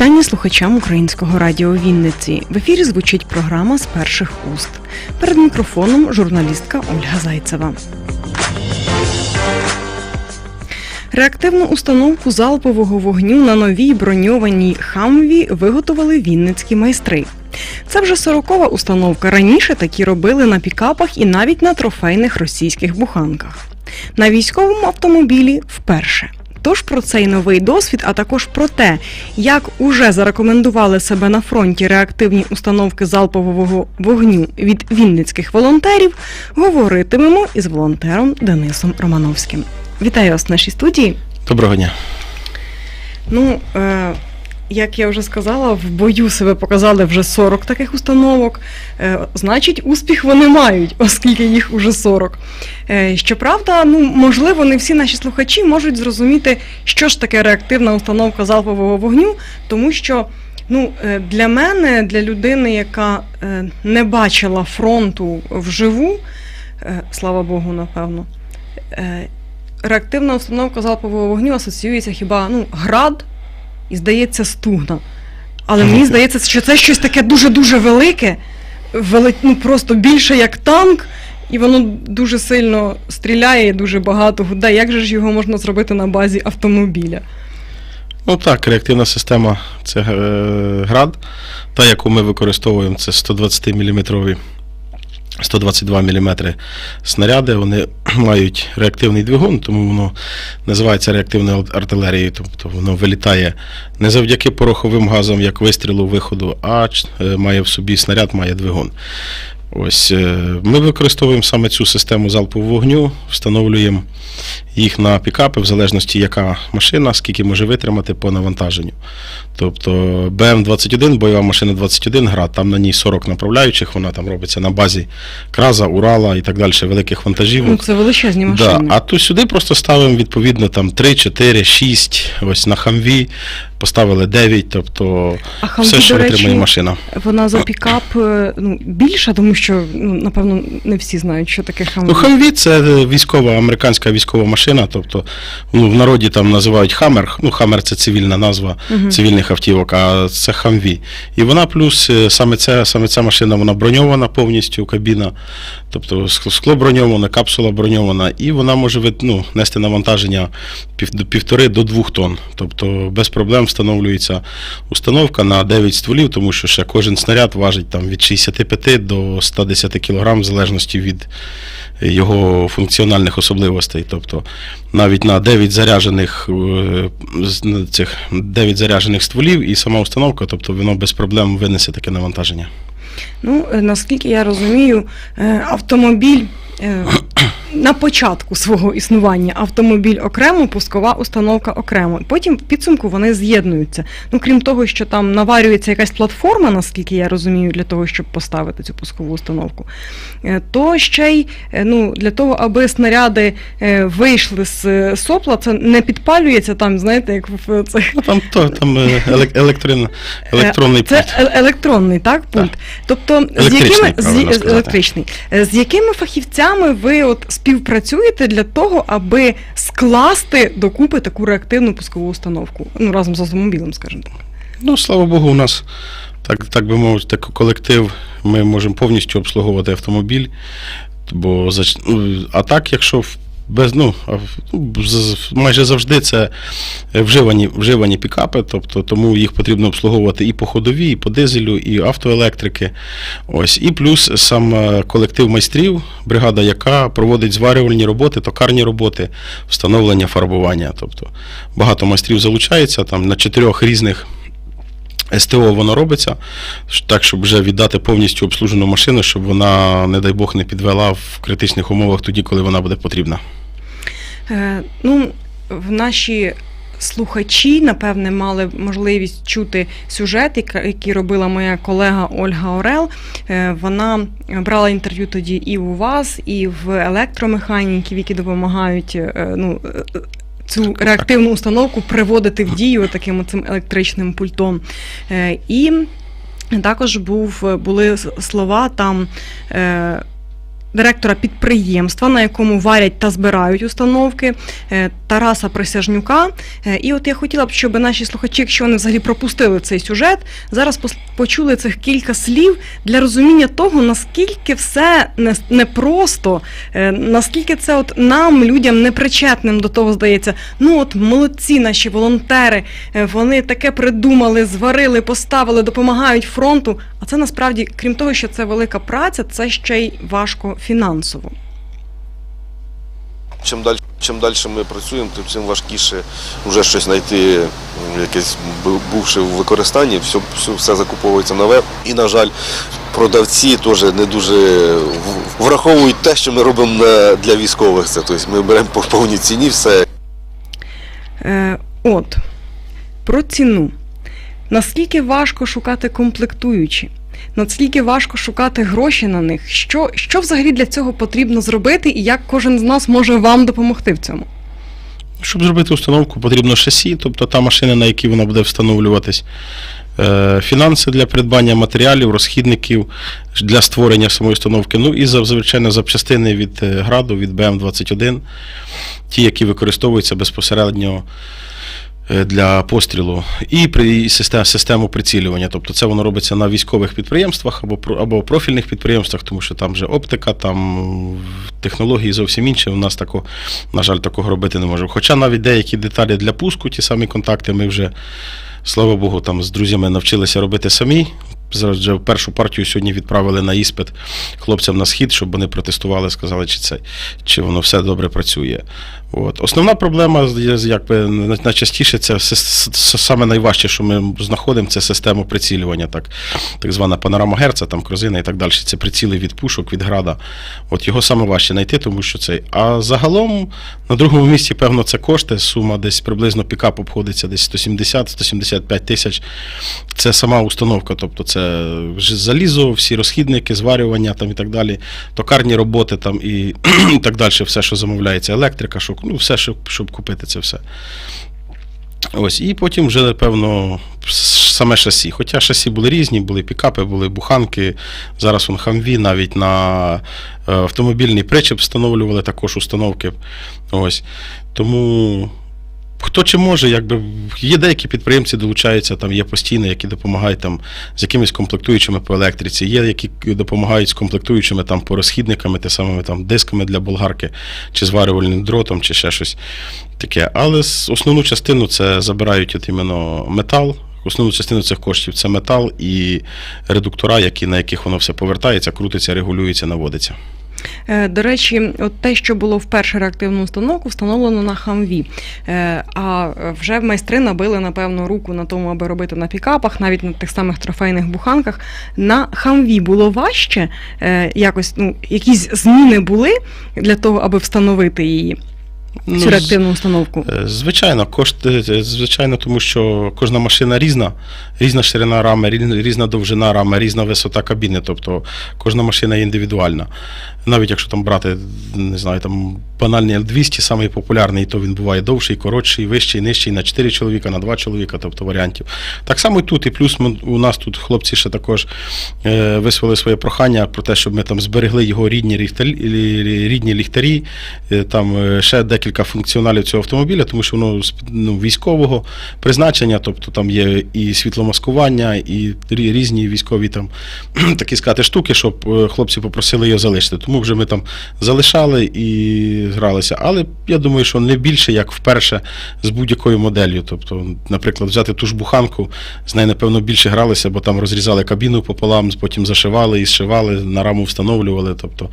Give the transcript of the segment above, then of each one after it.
Вітання слухачам українського радіо Вінниці. В ефірі звучить програма з перших уст. Перед мікрофоном журналістка Ольга Зайцева. Реактивну установку залпового вогню на новій броньованій хамві виготовили вінницькі майстри. Це вже сорокова установка. Раніше такі робили на пікапах і навіть на трофейних російських буханках. На військовому автомобілі вперше. Тож про цей новий досвід, а також про те, як уже зарекомендували себе на фронті реактивні установки залпового вогню від вінницьких волонтерів, говоритимемо із волонтером Денисом Романовським. Вітаю вас в нашій студії. Доброго дня. Ну, е, як я вже сказала, в бою себе показали вже 40 таких установок. Е, значить, успіх вони мають, оскільки їх уже 40. Е, щоправда, ну можливо, не всі наші слухачі можуть зрозуміти, що ж таке реактивна установка залпового вогню, тому що. Ну, е, для мене, для людини, яка не бачила фронту вживу, слава Богу, напевно, реактивна установка залпового вогню асоціюється хіба ну, град і, здається, стугна. Але мені здається, що це щось таке дуже-дуже велике, вели... ну, просто більше як танк, і воно дуже сильно стріляє, дуже багато гуде. Як же ж його можна зробити на базі автомобіля? Ну так, реактивна система це е, град. Та, яку ми використовуємо, це 120 мм 122 мм снаряди. Вони мають реактивний двигун, тому воно називається реактивною артилерією. Тобто воно вилітає не завдяки пороховим газам, як вистрілу виходу, а е, має в собі снаряд, має двигун. Ось е, ми використовуємо саме цю систему залпового вогню, встановлюємо їх на пікапи, в залежності, яка машина, скільки може витримати по навантаженню. Тобто БМ-21, бойова машина 21 град, там на ній 40 направляючих, вона там робиться на базі Краза, Урала і так далі, великих вантажівок. Ну, це величезні машини. Да, а то сюди просто ставимо відповідно там 3, 4, 6, ось на хамві поставили 9, тобто а все, що до машина. вона за пікап е, ну, більша, тому що, ну, напевно, не всі знають, що таке Humvee. Ну, Хамві це військова, американська військова машина, тобто ну, в народі там називають Хаммер, ну Хаммер це цивільна назва Мгм. цивільних автівок, а це Хамві. І вона плюс е, саме ця, саме ця машина вона броньована повністю, кабіна, тобто скло броньоване, капсула броньована, і вона може ну, нести навантаження півтори до двох тонн. Тобто без проблем встановлюється установка на 9 стволів, тому що ще кожен снаряд важить там від 65 до 110 кг в залежності від його функціональних особливостей. Тобто навіть на 9 заряджених е, цих 9 заряджених стволів і сама установка, тобто воно без проблем винесе таке навантаження. Ну, е, наскільки я розумію, е, автомобіль на початку свого існування автомобіль окремо, пускова установка окремо. Потім в підсумку вони з'єднуються. Ну, крім того, що там наварюється якась платформа, наскільки я розумію, для того, щоб поставити цю пускову установку, е, то ще й е, ну, для того, аби снаряди е, вийшли з сопла, це не підпалюється там, знаєте, як в цих Ну, Там, то, там е, елек- електрон, електронний це пульт. електронний, так, пульт. Тобто, з якими правильно з, електричний. З якими фахівцями ви от співпрацюєте для того, аби скласти докупи таку реактивну пускову установку? Ну, разом з автомобілем, скажімо так. Ну, слава Богу, у нас, так, так би мовити, так колектив, ми можемо повністю обслуговувати автомобіль. Бо, ну, а так, якщо в- без, ну, ну, майже завжди це вживані, вживані пікапи, тобто тому їх потрібно обслуговувати і по ходовій, і по дизелю, і автоелектрики. Ось. І плюс сам е, колектив майстрів, бригада, яка проводить зварювальні роботи, токарні роботи, встановлення фарбування. Тобто багато майстрів залучається там на чотирьох різних. СТО воно робиться так, щоб вже віддати повністю обслужену машину, щоб вона, не дай Бог, не підвела в критичних умовах тоді, коли вона буде потрібна. Е, ну, в наші слухачі, напевне, мали можливість чути сюжет, який робила моя колега Ольга Орел. Е, Вона брала інтерв'ю тоді і у вас, і в електромеханіків, які допомагають. е, Ну, е, Цю реактивну установку приводити в дію таким цим електричним пультом. Е, І також був, були слова там е, директора підприємства, на якому варять та збирають установки е, Тараса Присяжнюка. Е, І от я хотіла б, щоб наші слухачі, якщо вони взагалі пропустили цей сюжет, зараз почули цих кілька слів для розуміння того, наскільки все непросто, е, наскільки це от нам, людям непричетним до того здається. Ну от молодці наші волонтери, вони таке придумали, зварили, поставили, допомагають фронту. А це насправді, крім того, що це велика праця, це ще й важко фінансово. Чим далі, чим далі ми працюємо, тим важкіше вже щось знайти, якесь бу- бувше в використанні, все, все, все закуповується нове. І, на жаль, продавці теж не дуже враховують те, що ми робимо для військових. Це тобто ми беремо по повній ціні все. Е, от, про ціну. Наскільки важко шукати комплектуючі? Наскільки важко шукати гроші на них? Що, що взагалі для цього потрібно зробити, і як кожен з нас може вам допомогти в цьому? Щоб зробити установку, потрібно шасі, тобто та машина, на якій вона буде встановлюватись. Е, Фінанси для придбання матеріалів, розхідників для створення самої установки. Ну і звичайно запчастини від е, граду, від БМ-21, ті, які використовуються безпосередньо для пострілу, і при систему прицілювання. Тобто це воно робиться на військових підприємствах або, або профільних підприємствах, тому що там вже оптика, там технології зовсім інші. У нас тако, на жаль, такого робити не можемо. Хоча навіть деякі деталі для пуску, ті самі контакти, ми вже, слава Богу, там з друзями навчилися робити самі. Зараз вже першу партію сьогодні відправили на іспит хлопцям на схід, щоб вони протестували, сказали, чи це чи воно все добре працює. От. Основна проблема, якби найчастіше, це саме найважче, що ми знаходимо, це система прицілювання, так, так звана панорама Герца, там крозина і так далі. Це приціли від пушок, від града. От його саме важче знайти, тому що це. А загалом на другому місці, певно, це кошти. Сума десь приблизно пікап обходиться десь 170-175 тисяч. Це сама установка, тобто це ж залізо, всі розхідники, зварювання там і так далі, токарні роботи там і, так далі, все, що замовляється, електрика, що, ну, все, щоб, щоб купити це все. Ось, і потім вже, напевно, саме шасі. Хоча шасі були різні, були пікапи, були буханки. Зараз он хамві навіть на е, автомобільний причеп встановлювали також установки. Ось. Тому хто чи може, якби є деякі підприємці долучаються, там є постійно, які допомагають там з якимись комплектуючими по електриці, є які допомагають з комплектуючими там по розхідниками, те самими там дисками для болгарки, чи зварювальним дротом, чи ще щось таке. Але основну частину це забирають от іменно метал. Основну частину цих коштів це метал і редуктора, які, на яких воно все повертається, крутиться, регулюється, наводиться. Е, До речі, от те, що було в першу реактивну установку, встановлено на хамві. Е, А вже майстри набили, напевно, руку на тому, аби робити на пікапах, навіть на тих самих трофейних буханках. На хамві було важче, е, якось ну, якісь зміни були для того, аби встановити її, Ну, цю реактивну установку. Звичайно, кошти, звичайно, тому що кожна машина різна, різна ширина рами, різна довжина рами, різна висота кабіни. Тобто кожна машина індивідуальна. Навіть якщо там брати, не знаю, там банальний L200, самий популярний, то він буває довший, коротший, вищий, нижчий на 4 чоловіка, на 2 чоловіка, тобто варіантів. Так само і тут, і плюс ми, у нас тут хлопці ще також е, висловили своє прохання про те, щоб ми там зберегли його рідні, ріхталі, рідні ліхтарі, е, там е, ще декілька функціоналів цього автомобіля, тому що воно ну, військового призначення, тобто там є і світломаскування, і різні військові там такі сказати штуки, щоб е, хлопці попросили його залишити. Тому вже ми там залишали і гралися. Але я думаю, що не більше, як вперше з будь-якою моделлю. Тобто, наприклад, взяти ту ж буханку, з нею, напевно, більше гралися, бо там розрізали кабіну пополам, потім зашивали і зшивали, на раму встановлювали. Тобто,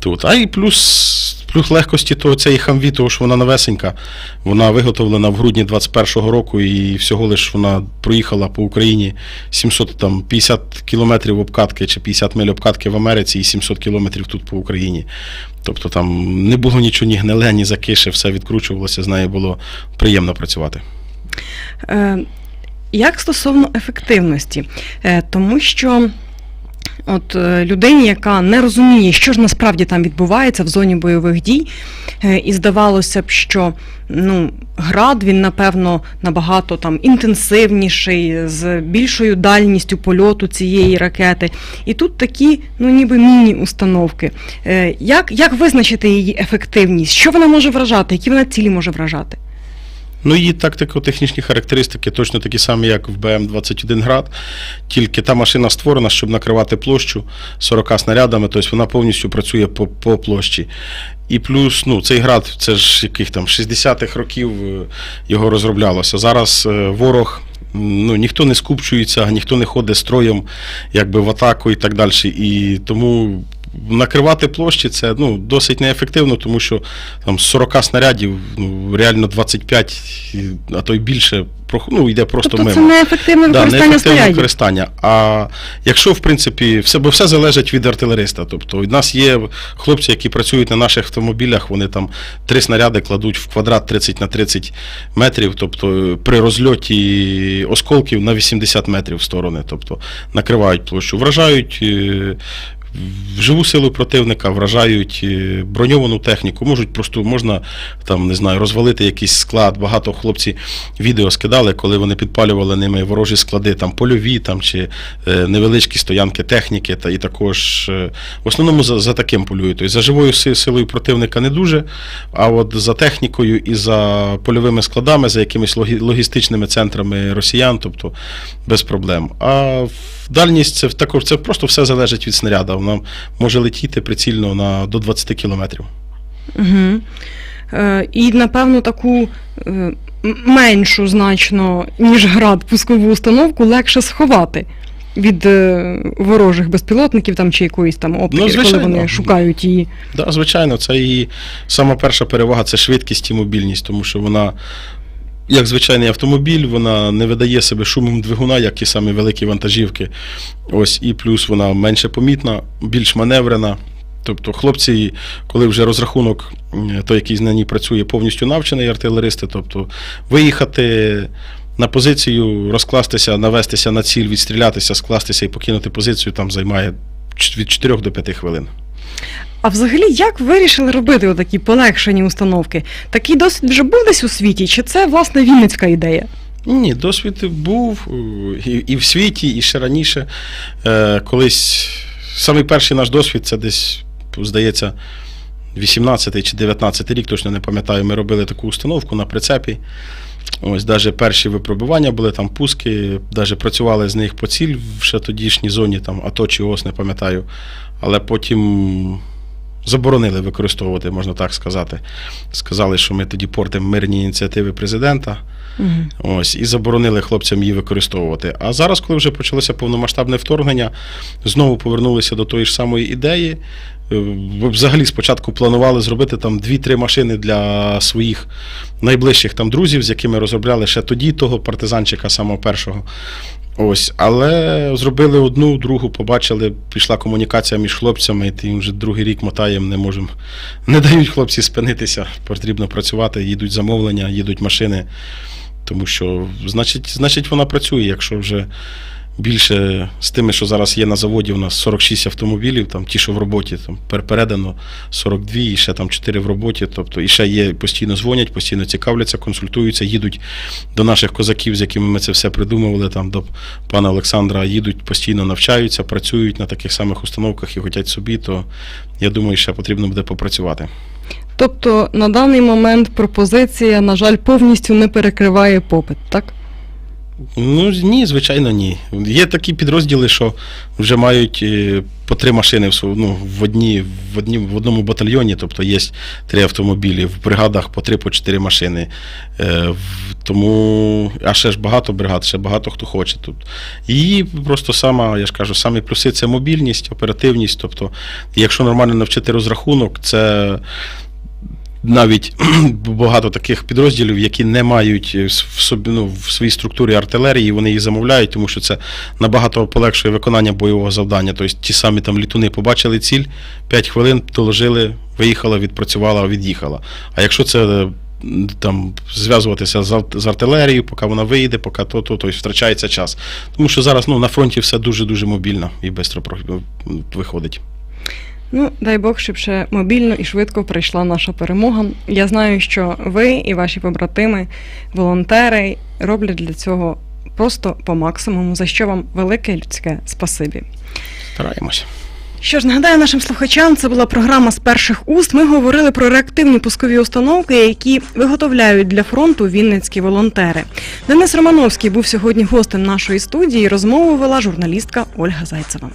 тут. А і плюс. Плюс легкості то цієї хамві, того що вона новесенька. Вона виготовлена в грудні 21-го року, і всього лиш вона проїхала по Україні 750 кілометрів обкатки чи 50 миль обкатки в Америці і 700 кілометрів тут по Україні. Тобто там не було нічого ні гниле, ні закише, все відкручувалося, з нею було приємно працювати. Е, Як стосовно ефективності, Е, тому що от е, людині, яка не розуміє, що ж насправді там відбувається в зоні бойових дій, е, і здавалося б, що ну, град він, напевно, набагато там інтенсивніший, з більшою дальністю польоту цієї ракети. І тут такі, ну ніби міні-установки. Е, Як, як визначити її ефективність? Що вона може вражати? Які вона цілі може вражати? Ну, її тактико-технічні характеристики точно такі самі, як в БМ-21 град, тільки та машина створена, щоб накривати площу 40 снарядами, тобто вона повністю працює по, по площі. І плюс, ну, цей град, це ж яких там 60-х років е, його розроблялося. Зараз е, ворог. Ну, ніхто не скупчується, ніхто не ходить строєм якби в атаку і так далі. І тому накривати площі це ну, досить неефективно, тому що там з 40 снарядів ну, реально 25, а то й більше ну, йде просто тобто мимо. це неефективне Да, використання неефективне снарядів. використання. А якщо, в принципі, все, бо все залежить від артилериста. Тобто, у нас є хлопці, які працюють на наших автомобілях, вони там три снаряди кладуть в квадрат 30 на 30 метрів, тобто при розльоті осколків на 80 метрів в сторони, тобто накривають площу, вражають. Живу силу противника вражають е, броньовану техніку, можуть просто можна там не знаю розвалити якийсь склад. Багато хлопці відео скидали, коли вони підпалювали ними ворожі склади, там польові там чи е, невеличкі стоянки техніки, та і також е, в основному за, за таким полюють. Тобто за живою силою противника не дуже. А от за технікою і за польовими складами, за якимись логі- логістичними центрами росіян, тобто без проблем. А в дальність це також це просто все залежить від снаряда. Вона може летіти прицільно на до 20 кілометрів. Угу. Е, і, напевно, таку е, меншу значно, ніж град, пускову установку легше сховати від е, ворожих безпілотників там, чи якоїсь там оптики, коли вони шукають її. Да, звичайно, це її сама перша перевага це швидкість і мобільність, тому що вона, як звичайний автомобіль, вона не видає себе шумом двигуна, як ті самі великі вантажівки. Ось і плюс вона менше помітна, більш маневрена. Тобто хлопці, коли вже розрахунок, той, який на ній працює, повністю навчений артилеристи, тобто виїхати на позицію, розкластися, навестися на ціль, відстрілятися, скластися і покинути позицію, там займає від 4 до 5 хвилин. А взагалі, як вирішили робити отакі полегшені установки? Такий досвід вже був десь у світі, чи це власне вінницька ідея? Ні, досвід був е, і, і в світі, і ще раніше. Е, колись самий перший наш досвід, це десь, здається, 18 чи 19 рік, точно не пам'ятаю. Ми робили таку установку на прицепі. Ось навіть перші випробування були там пуски, навіть працювали з них по ціль в ще тодішній зоні, там АТО чи ОС, не пам'ятаю. Але потім заборонили використовувати, можна так сказати. Сказали, що ми тоді портимо мирні ініціативи президента. Угу. Ось, і заборонили хлопцям її використовувати. А зараз, коли вже почалося повномасштабне вторгнення, знову повернулися до тої ж самої ідеї. Е, Взагалі спочатку планували зробити там 2-3 машини для своїх найближчих там друзів, з якими розробляли ще тоді того партизанчика самого першого. Ось, але зробили одну, другу, побачили, пішла комунікація між хлопцями, і вже другий рік мотаємо, не можемо. Не дають хлопці спинитися, потрібно працювати, їдуть замовлення, їдуть машини. Тому що, значить, значить, вона працює, якщо вже більше з тими, що зараз є на заводі, у нас 46 автомобілів, там ті, що в роботі, там пер- передано 42, і ще там 4 в роботі. Тобто, і ще є, постійно дзвонять, постійно цікавляться, консультуються, їдуть до наших козаків, з якими ми це все придумували, там до пана Олександра, їдуть, постійно навчаються, працюють на таких самих установках і хотять собі, то я думаю, ще потрібно буде попрацювати. Тобто на даний момент пропозиція, на жаль, повністю не перекриває попит, так? Ну ні, звичайно, ні. Є такі підрозділи, що вже мають е, по три машини в, ну, в, одні, в, одні, в одному батальйоні, тобто є три автомобілі, в бригадах по три, по чотири машини. Е, тому, а ще ж багато бригад, ще багато хто хоче тут. І просто сама, я ж кажу, самі плюси це мобільність, оперативність. Тобто, якщо нормально навчити розрахунок, це навіть багато таких підрозділів, які не мають в собі ну, в своїй структурі артилерії, вони її замовляють, тому що це набагато полегшує виконання бойового завдання. Тобто ті самі там літуни побачили ціль, 5 хвилин доложили, виїхала, відпрацювала, від'їхала. А якщо це там зв'язуватися з, артилерією, поки вона вийде, поки то, то, тобто втрачається час. Тому що зараз ну, на фронті все дуже-дуже мобільно і швидко виходить. Ну, дай Бог, щоб ще мобільно і швидко прийшла наша перемога. Я знаю, що ви і ваші побратими, волонтери роблять для цього просто по максимуму, за що вам велике людське спасибі. Стараємось. Що ж, нагадаю нашим слухачам, це була програма з перших уст. Ми говорили про реактивні пускові установки, які виготовляють для фронту вінницькі волонтери. Денис Романовський був сьогодні гостем нашої студії. Розмову вела журналістка Ольга Зайцева.